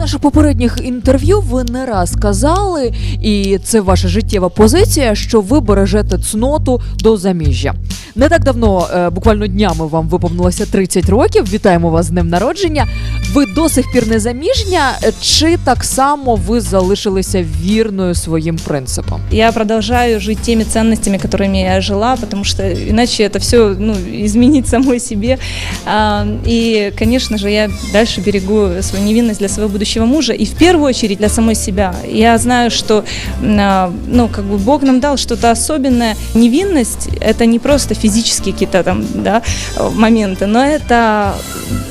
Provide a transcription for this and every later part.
наших попередніх інтерв'ю ви не раз казали, і це ваша життєва позиція, що ви бережете цноту до заміжжя. Не так давно, е, буквально днями, вам виповнилося 30 років. Вітаємо вас з днем народження. Ви до сих пір не заміжня, е, чи так само ви залишилися вірною своїм принципам? Я продолжаю жить теми ценностями, которыми я жила, потому что иначе это все ну, изменить самой себе. А, И, конечно же, я дальше берегу свою невинность для своего будущего мужа и в первую очередь для самой себя. Я знаю, что м, а, ну, как бы Бог нам дал что-то особенное. Невинность – это не просто физические какие-то там да, моменты, но это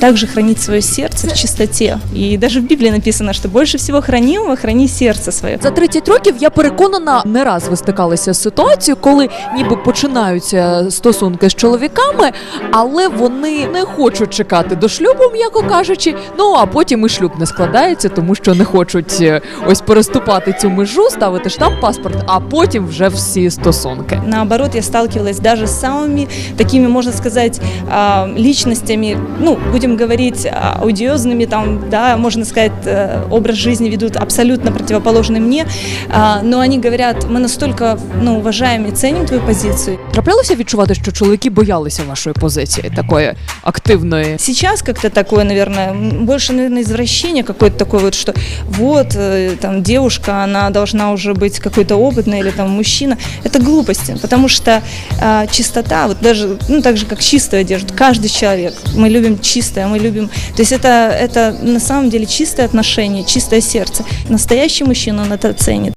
также хранить свое сердце в чистоте. И даже в Библии написано, что больше всего хранимого храни сердце свое. За 30 років я переконана, не раз ви стикалися з ситуацією, коли ніби починаються стосунки з чоловіками, але вони не хочуть чекати до шлюбу, м'яко кажучи. Ну а потім і шлюб не складається, тому що не хочуть е, ось переступати цю межу, ставити штамп паспорт, а потім вже всі стосунки. Наоборот, я сталкивалась даже с самыми такими, можно сказать, а, личностями, ну, будем говорить, а, аудиозными, там, да, можно сказать, э, образ жизни ведут абсолютно противоположный мне, а, но они говорят, мы настолько, ну, уважаем и ценим твою позицию. Траплялося відчувати, що чоловіки боялися вашої позиції, такої активної. Сейчас как-то такое, наверное, м, больше, наверное, извращение какое-то такое вот, что вот, э, там, девушка, она должна уже быть какой-то опытной или там мужчина. Это глупости, потому что а, чистота, вот даже, ну, так же, как чистую одежду, каждый человек, мы любим чистое, мы любим, то есть это, это на самом деле чистое отношение, чистое сердце. Настоящий мужчина, он это ценит.